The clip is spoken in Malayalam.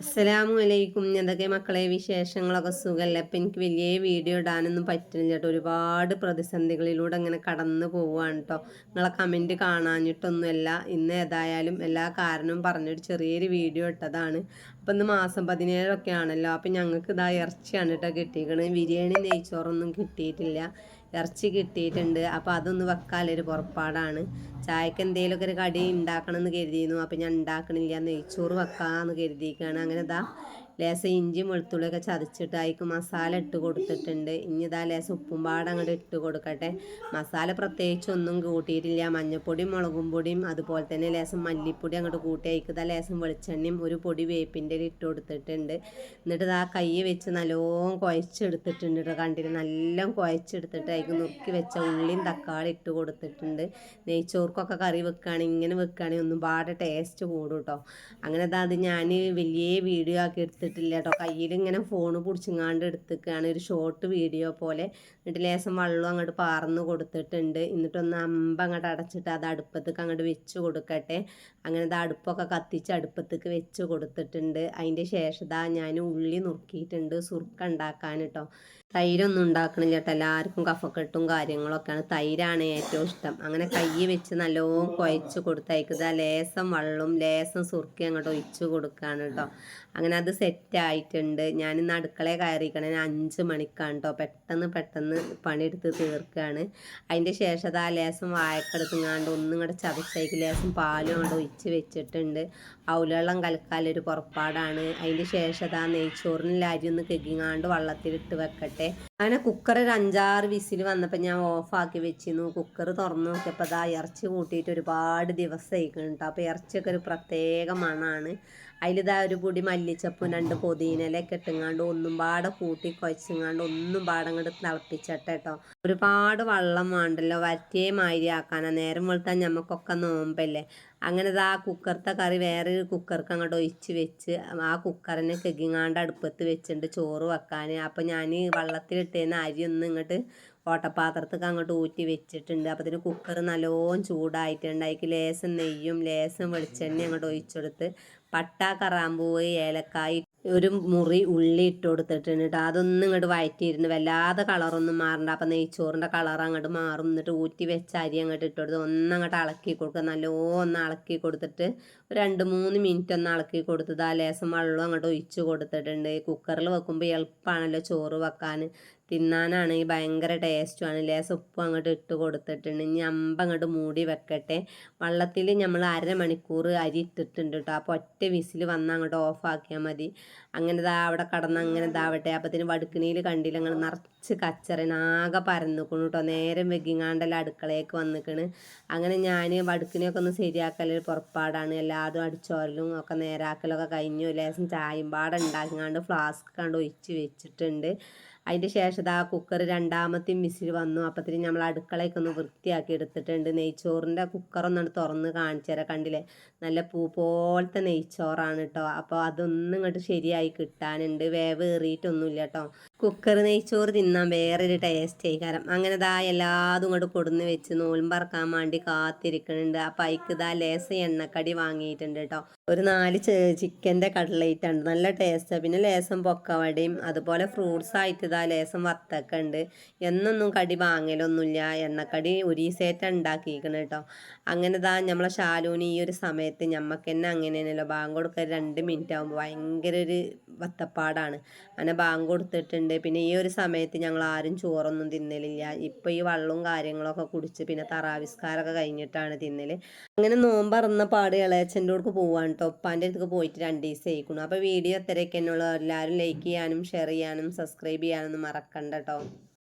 അസ്സലാമു അലൈക്കും എന്തൊക്കെ മക്കളെ വിശേഷങ്ങളൊക്കെ സുഖമല്ല അപ്പം എനിക്ക് വലിയ വീഡിയോ ഇടാനൊന്നും പറ്റുന്നില്ല കേട്ടോ. ഒരുപാട് പ്രതിസന്ധികളിലൂടെ അങ്ങനെ കടന്നു പോവുകയാണ് കേട്ടോ. നിങ്ങളെ കമന്റ് കാണാഞ്ഞിട്ടൊന്നുമല്ല. ഇന്ന് ഏതായാലും എല്ലാ കാരണവും പറഞ്ഞൊരു ചെറിയൊരു വീഡിയോ ഇട്ടതാണ്. അപ്പം ഇന്ന് മാസം പതിനേഴൊക്കെ ആണല്ലോ അപ്പം ഞങ്ങൾക്ക് ഇതാ ഇറച്ചിയാണ് കേട്ടോ കിട്ടിയിരിക്കണത്. ബിരിയാണി നെയ്ച്ചോറൊന്നും കിട്ടിയിട്ടില്ല. ഇറച്ചി കിട്ടിയിട്ടുണ്ട്. അപ്പോൾ അതൊന്ന് വെക്കാലൊരു പുറപ്പാടാണ്. ചായക്ക് എന്തെങ്കിലുമൊക്കെ ഒരു കടി ഉണ്ടാക്കണം എന്ന് കരുതിയിരുന്നു. അപ്പോൾ ഞാൻ ഉണ്ടാക്കണില്ല നെയ്ച്ചോറ് വെക്കാമെന്ന് കരുതിയിരിക്കുകയാണ്. അങ്ങനെ ഇതാ ലേസം ഇഞ്ചി വെളുത്തുള്ളിയൊക്കെ ചതച്ചിട്ട് അതിക്ക് മസാല ഇട്ട് കൊടുത്തിട്ടുണ്ട്. ഇനി ഇതാ ഉപ്പും പാടം അങ്ങോട്ട് ഇട്ട് കൊടുക്കട്ടെ. മസാല പ്രത്യേകിച്ച് ഒന്നും കൂട്ടിയിട്ടില്ല. മഞ്ഞപ്പൊടിയും മുളകും പൊടിയും അതുപോലെ തന്നെ ലേസം മല്ലിപ്പൊടി അങ്ങോട്ട് കൂട്ടി അതിക്ക് ഇതാ ലേസം വെളിച്ചെണ്ണയും ഒരു പൊടി വേപ്പിന്റെ ഇട്ട് കൊടുത്തിട്ടുണ്ട്. എന്നിട്ട് ഇതാ കൈ വെച്ച് നല്ലോണം കുഴച്ചെടുത്തിട്ടുണ്ട് കേട്ടോ. കണ്ടിട്ട് നല്ല കുഴച്ചെടുത്തിട്ട് അതിക്ക് നുറുക്കി വെച്ച ഉള്ളിയും തക്കാളി ഇട്ട് കൊടുത്തിട്ടുണ്ട്. നെയ്ച്ചോർക്കൊക്കെ കറി വെക്കുകയാണെങ്കിൽ ഇങ്ങനെ വെക്കുകയാണെങ്കിൽ ഒന്നും പാടെ ടേസ്റ്റ് കൂടും കേട്ടോ. അങ്ങനെ അത് ഞാൻ വലിയ വീഡിയോ ആക്കി എടുത്ത് എടുത്തിട്ടില്ല കേട്ടോ കയ്യിൽ ഇങ്ങനെ ഫോൺ പിടിച്ചിങ്ങാണ്ട് എടുത്തിക്കാണ്. ഒരു ഷോർട്ട് വീഡിയോ പോലെ. എന്നിട്ട് ലേശം വെള്ളം അങ്ങോട്ട് പാർന്ന് കൊടുത്തിട്ടുണ്ട്. എന്നിട്ടൊന്ന് അമ്പ അങ്ങോട്ട് അടച്ചിട്ട് അത് അടുപ്പത്തേക്ക് അങ്ങോട്ട് വെച്ച് കൊടുക്കട്ടെ. അങ്ങനെ അത് അടുപ്പൊക്കെ കത്തിച്ച് അടുപ്പത്തേക്ക് വെച്ച് കൊടുത്തിട്ടുണ്ട്. അതിന്റെ ശേഷം ഞാൻ ഉള്ളി നുറുക്കിയിട്ടുണ്ട്. സുർക്ക ഉണ്ടാക്കാൻ കേട്ടോ തൈരൊന്നും ഉണ്ടാക്കണില്ല കേട്ടോ. എല്ലാവർക്കും കഫക്കെട്ടും കാര്യങ്ങളൊക്കെയാണ്. തൈരാണ് ഏറ്റവും ഇഷ്ടം. അങ്ങനെ കൈ വെച്ച് നല്ലോണം കുഴച്ച് കൊടുത്തയക്കുക ലേസം വള്ളും ലേസം സുർക്കി അങ്ങോട്ട് ഒഴിച്ചു കൊടുക്കുകയാണ് കേട്ടോ. അങ്ങനെ അത് സെറ്റ് ആയിട്ടുണ്ട്. ഞാൻ ഇന്ന് അടുക്കളയിൽ കയറിക്കണേ അഞ്ച് മണിക്കാണ് കേട്ടോ. പെട്ടെന്ന് പെട്ടെന്ന് പണിയെടുത്ത് തീർക്കുകയാണ്. അതിന്റെ ശേഷം അത് ആ ലേസം വായക്കെടുത്തുങ്ങാണ്ട് ഒന്നും ഇങ്ങോട്ട് ചതച്ചേക്ക് ലേസം പാലും അങ്ങോട്ട് ഒഴിച്ച് വെച്ചിട്ടുണ്ട്. ഔലവെള്ളം കലക്കാലൊരു പുറപ്പാടാണ്. അതിന്റെ ശേഷം അത് ആ നെയ്ച്ചോറിനുള്ള അരി ഒന്ന് കെക്കിങ്ങാണ്ട് വള്ളത്തിലിട്ട് വെക്കട്ടെ. suerte. അങ്ങനെ കുക്കർ ഒരു അഞ്ചാറ് വിസിൽ വന്നപ്പോൾ ഞാൻ ഓഫാക്കി വെച്ചിരുന്നു. കുക്കർ തുറന്നു നോക്കിയപ്പോൾ അതാ ഇറച്ചി കൂട്ടിയിട്ട് ഒരുപാട് ദിവസം ആയിക്കുന്നുണ്ട് അപ്പോൾ ഇറച്ചിയൊക്കെ ഒരു പ്രത്യേക മണമാണ് അതിലിതാ ഒരു പൊടി മല്ലിച്ചപ്പും രണ്ട് പൊതിനലൊക്കെ ഇട്ടുങ്ങാണ്ട് ഒന്നും പാടെ കൂട്ടി കുഴച്ചങ്ങാണ്ട് ഒന്നും പാടെ അങ്ങോട്ട് കേട്ടോ ഒരുപാട് വെള്ളം വേണ്ടല്ലോ. വറ്റേ മാതിരി ആക്കാനാ. നേരം വെളുത്താൽ ഞമ്മക്കൊക്കെ നോമ്പല്ലേ. അങ്ങനെ ആ കുക്കറത്തെ കറി വേറെ ഒരു കുക്കർക്ക് അങ്ങോട്ട് ഒഴിച്ച് വെച്ച് ആ കുക്കറിനെ കെകിങ്ങാണ്ട് അടുപ്പത്ത് വെച്ചിട്ടുണ്ട് ചോറ് വെക്കാൻ അപ്പം ഞാൻ വെള്ളത്തിലിട്ടേന്ന് അരി ഒന്ന് ഇങ്ങോട്ട് ഓട്ടപാത്രത്തേക്ക് അങ്ങോട്ട് ഊറ്റി വെച്ചിട്ടുണ്ട്. അപ്പോൾ ഇതിന് കുക്കർ നല്ലോണം ചൂടായിട്ടുണ്ട് അതിക്ക് ലേസം നെയ്യും ലേസം വെളിച്ചെണ്ണ അങ്ങോട്ട് ഒഴിച്ചെടുത്ത് പട്ട കറാമ്പൂവ് ഏലക്കായി ഒരു മുറി ഉള്ളി ഇട്ട് കൊടുത്തിട്ടുണ്ട് കേട്ടോ അതൊന്നും ഇങ്ങോട്ട് വയറ്റിയിരുന്നു വല്ലാതെ കളറൊന്നും മാറണ്ട. അപ്പം നെയ്ച്ചോറിന്റെ കളർ അങ്ങോട്ട് മാറും. എന്നിട്ട് ഊറ്റി വെച്ച അരി അങ്ങോട്ട് ഇട്ട് കൊടുത്ത് ഒന്നങ്ങോട്ട് ഇളക്കി കൊടുക്കുക. നല്ലോ ഒന്ന് ഇളക്കി കൊടുത്തിട്ട് ഒരു രണ്ട് മൂന്ന് മിനിറ്റ് ഒന്ന് ഇളക്കി കൊടുത്തത്. ആ ലേസം വെള്ളം അങ്ങോട്ട് ഒഴിച്ച് കൊടുത്തിട്ടുണ്ട്. കുക്കറിൽ വെക്കുമ്പോൾ എളുപ്പമാണല്ലോ ചോറ് വെക്കാൻ. തിന്നാനാണെങ്കിൽ ഭയങ്കര ടേസ്റ്റുമാണ് ലേസ് ഉപ്പും അങ്ങോട്ട് ഇട്ട് കൊടുത്തിട്ടുണ്ട്. ഇനി അമ്പ അങ്ങോട്ട് മൂടി വെക്കട്ടെ. വള്ളത്തിൽ നമ്മൾ അരമണിക്കൂർ അരി ഇട്ടിട്ടുണ്ട് കേട്ടോ അപ്പോൾ ഒറ്റ വിസിൽ വന്ന് അങ്ങോട്ട് ഓഫാക്കിയാൽ മതി. അങ്ങനെ ദാ അവിടെ കടന്ന് അങ്ങനെ ഇതാവട്ടെ. അപ്പത്തിന് വടുക്കിനിയിൽ കണ്ടില്ല ഞങ്ങൾ നിറച്ച് കച്ചറനാകെ പരന്നിക്കണു കേട്ടോ നേരം വെക്കിങ്ങാണ്ടല്ല അടുക്കളയൊക്കെ വന്നിക്കണ്. അങ്ങനെ ഞാൻ വടുക്കിനെയൊക്കെ ഒന്ന് ശരിയാക്കൽ പുറപ്പാടാണ്. എല്ലാതും അടിച്ചോരലും ഒക്കെ നേരാക്കലൊക്കെ കഴിഞ്ഞു. ലേശം ചായയും പാടെ ഉണ്ടാക്കിങ്ങാണ്ട് ഫ്ലാസ്ക് കണ്ട് ഒഴിച്ച് വെച്ചിട്ടുണ്ട്. അതിന്റെ ശേഷം ആ കുക്കർ രണ്ടാമത്തെ വിസിൽ വന്നു. അപ്പത്തിന് നമ്മൾ അടുക്കളയൊക്കെ ഒന്ന് വൃത്തിയാക്കി എടുത്തിട്ടുണ്ട്. നെയ്ച്ചോറിന്റെ കുക്കറൊന്നാണ് തുറന്ന് കാണിച്ചു തരാം. കണ്ടില്ലേ? നല്ല പൂ പോലത്തെ നെയ്ച്ചോറാണ് കേട്ടോ അപ്പോൾ അതൊന്നും ഇങ്ങോട്ട് ശരിയായി കിട്ടാനുണ്ട്. വേവ് ഏറിയിട്ടൊന്നുമില്ല കേട്ടോ കുക്കർ നെയ്ച്ചോറ് തിന്നാൻ വേറൊരു ടേസ്റ്റ് ആയിക്കാരം അങ്ങനെ ഇതാ എല്ലാതും ഇങ്ങോട്ട് കൊടുന്ന് വെച്ച് നോൽമ്പറക്കാൻ വേണ്ടി കാത്തിരിക്കുന്നുണ്ട് അപ്പം അതിക്ക് ഇതാ ലേസ എണ്ണക്കടി വാങ്ങിയിട്ടുണ്ട് കേട്ടോ ഒരു നാല് ചിക്കന്റെ കട്ട്ലേറ്റ് ഉണ്ട് നല്ല ടേസ്റ്റാണ് പിന്നെ ലേസം പൊക്കവടയും അതുപോലെ ഫ്രൂട്ട്സ് ആയിട്ട് ഇതാ ലേസം വത്തക്ക ഉണ്ട് എന്നൊന്നും കടി വാങ്ങലൊന്നുമില്ല എണ്ണക്കടി ഒരീസേറ്റ സേറ്റ് ഉണ്ടാക്കിയിരിക്കണം കേട്ടോ അങ്ങനെ ഇതാ നമ്മളെ ശാലൂന് ഈ ഒരു സമയത്ത് ഞമ്മക്ക് തന്നെ അങ്ങനെയാണല്ലോ. ബാങ്ക് കൊടുക്കാൻ രണ്ട് മിനിറ്റ് ആകുമ്പോൾ ഭയങ്കര ഒരു വത്തപ്പാടാണ്. അങ്ങനെ ബാങ്ക് കൊടുത്തിട്ടുണ്ട്. പിന്നെ ഈ ഒരു സമയത്ത് ഞങ്ങൾ ആരും ചോറൊന്നും തിന്നലില്ല. ഇപ്പോൾ ഈ വെള്ളവും കാര്യങ്ങളൊക്കെ കുടിച്ച് പിന്നെ തറാവിസ്കാരമൊക്കെ കഴിഞ്ഞിട്ടാണ് തിന്നൽ അങ്ങനെ നോമ്പറന്ന പാട് ഇളയച്ചന്റെ അടുക്ക് പോവാണ് കേട്ടോ ഉപ്പാന്റെ അടുത്ത് പോയിട്ട് രണ്ട് ദിവസം ആയിക്കണം. അപ്പോൾ വീഡിയോ എത്രയൊക്കെ എന്നുള്ള എല്ലാവരും ലൈക്ക് ചെയ്യാനും ഷെയർ ചെയ്യാനും സബ്സ്ക്രൈബ് ചെയ്യാനൊന്നും മറക്കണ്ട കേട്ടോ